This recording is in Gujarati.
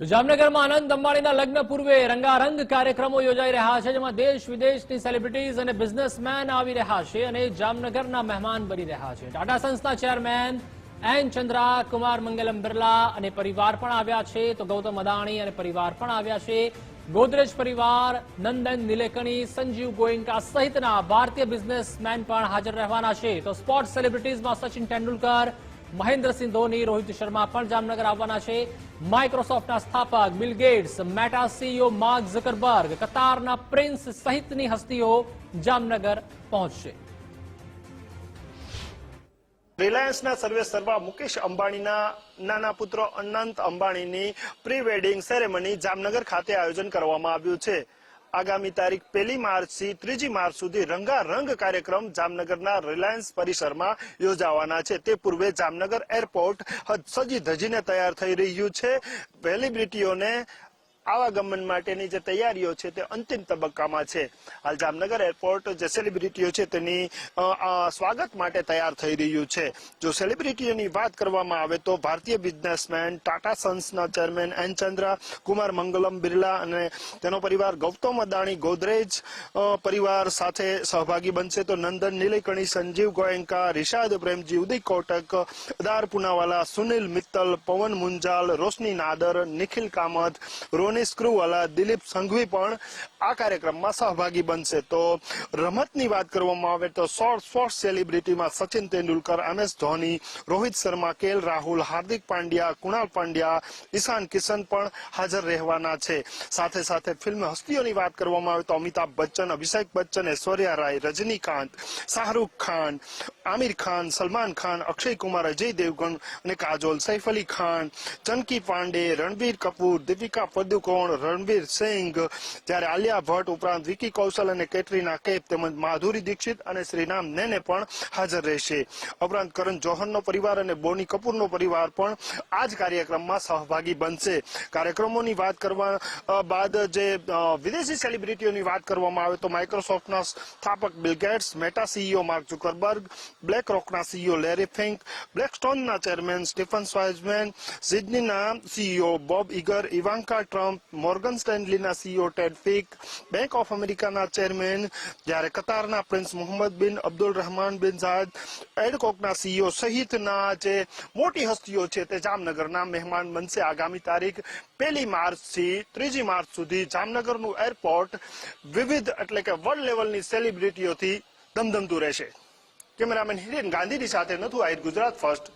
તો જામનગરમાં આનંદ અંબાણીના લગ્ન પૂર્વે રંગારંગ કાર્યક્રમો યોજાઈ રહ્યા છે, જેમાં દેશ વિદેશની સેલિબ્રિટીઝ અને બિઝનેસમેન આવી રહ્યા છે અને જામનગરના મહેમાન બની રહ્યા છે. ટાટા સંસ્થા ચેરમેન એન ચંદ્રા, કુમાર મંગલમ બિરલા અને પરિવાર પણ આવ્યા છે. તો ગૌતમ અદાણી અને પરિવાર પણ આવ્યા છે. ગોદરેજ પરિવાર, નંદન નિલેકણી, સંજીવ ગોયંકા સહિતના ભારતીય બિઝનેસમેન પણ હાજર રહેવાના છે. તો સ્પોર્ટ્સ સેલિબ્રિટીઝમાં સચિન તેંડુલકર મહેન્દ્રસિંહ ધોની, રોહિત શર્મા પણ જામનગર આવવાના છે. માઇક્રોસોફ્ટના સ્થાપક Bill Gates Meta CEO Mark Zuckerberg કતારના prince સહિતની હસ્તીઓ જામનગર પહોંચશે. રિલાયન્સના સર્વે સર્વા મુકેશ અંબાણીના નાના પુત્ર અનંત અંબાણીની પ્રી વેડિંગ સેરેમની જામનગર ખાતે આયોજન કરવામાં આવ્યું છે. આગામી તારીખ પહેલી માર્ચથી ત્રીજી માર્ચ સુધી રંગારંગ કાર્યક્રમ જામનગરના રિલાયન્સ પરિસરમાં યોજાવાના છે. તે પૂર્વે જામનગર એરપોર્ટ સજી ધજીને તૈયાર થઈ રહ્યું છે. સેલિબ્રિટીઓને આવાગમન માટેની જે તૈયારીઓ છે તે અંતિમ તબક્કામાં છે. હાલ જામનગર એરપોર્ટ જે સેલિબ્રિટીઓ છે તેની સ્વાગત માટે તૈયાર થઈ રહ્યું છે. જો સેલિબ્રિટીઓની વાત કરવામાં આવે તો ભારતીય બિઝનેસમેન ટાટા સન્સના ચેરમેન એન ચંદ્રા, કુમાર મંગલમ બિરલા અને તેનો પરિવાર ગૌતમ અદાણી ગોદરેજ પરિવાર સાથે સહભાગી બનશે તો નંદન નીલેકણી, સંજીવ ગોયંકા રિશાદ પ્રેમજી, ઉદય કોટક, અદાર પુનાવાલા, સુનિલ મિત્તલ, પવન મુંજાલ, રોશની નાદર, નિખિલ કામત, રોની સ્ક્રુવાલા, દિલીપ સંઘવી પણ આ કાર્યક્રમમાં સહભાગી બનશે. તો રમતની વાત કરવામાં આવે તો short સેલિબ્રિટીમાં Sachin Tendulkar M S Dhoni, Rohit Sharma K L Rahul, Hardik Pandya, Krunal Pandya, Ishan Kishan પણ હાજર રહેવાના છે. સાથે સાથે ફિલ્મ હસ્તીઓની વાત કરવામાં આવે તો અમિતાભ બચ્ચન, અભિષેક બચ્ચન, ઐશ્વર્યા રાય, રજનીકાંત, શાહરૂખ ખાન, આમિર ખાન, સલમાન ખાન, અક્ષય કુમાર, અજય દેવગણ અને કાજોલ, સૈફ અલી ખાન, ચંકી પાંડે રણબીર કપૂર, દીપિકા પદુકોણ રણબીર સિંઘ. જ્યારે આલિયા ભટ્ટ ઉપરાંત વિકી કૌશલ અને કેટરીના કૈફ તેમજ માધુરી દીક્ષિત અને શ્રીનામ નેને પણ હાજર રહેશે. ઉપરાંત કરણ જોહરનો પરિવાર અને બોની કપૂરનો પરિવાર પણ આ જ કાર્યક્રમમાં સહભાગી બનશે. કાર્યક્રમોની વાત કરવા બાદ જે વિદેશી સેલિબ્રિટીઓની વાત કરવામાં આવે તો માઇક્રોસોફ્ટના સ્થાપક Bill Gates, Meta CEO Mark Zuckerberg, Black રોકના CEO Larry Fink બ્લેકસ્ટોનના ચેરમેન સ્ટીફન સ્વાઇઝમેન, સિડનીના CEO Bob Iger Ivanka Trump Morgan સ્ટેન્ડલીના CEO Ted bank of અમેરિકાના ચેરમેન જ્યારે કતારના પ્રિન્સ મોહમ્મદ બિન અબ્દુલ રહેમાન બિન ઝાયદ એડકોકના સીઈઓ સહિતના જે મોટી હસ્તીઓ છે તે જામનગરના મહેમાન બનશે. આગામી તારીખ પહેલી માર્ચથી ત્રીજી માર્ચ સુધી જામનગરનું એરપોર્ટ વિવિધ એટલે કે વર્લ્ડ લેવલની સેલિબ્રિટીઓથી ધમધમતું રહેશે. કેમેરામેન હિરેન ગાંધીની સાથે નથુ આહિર ગુજરાત ફર્સ્ટ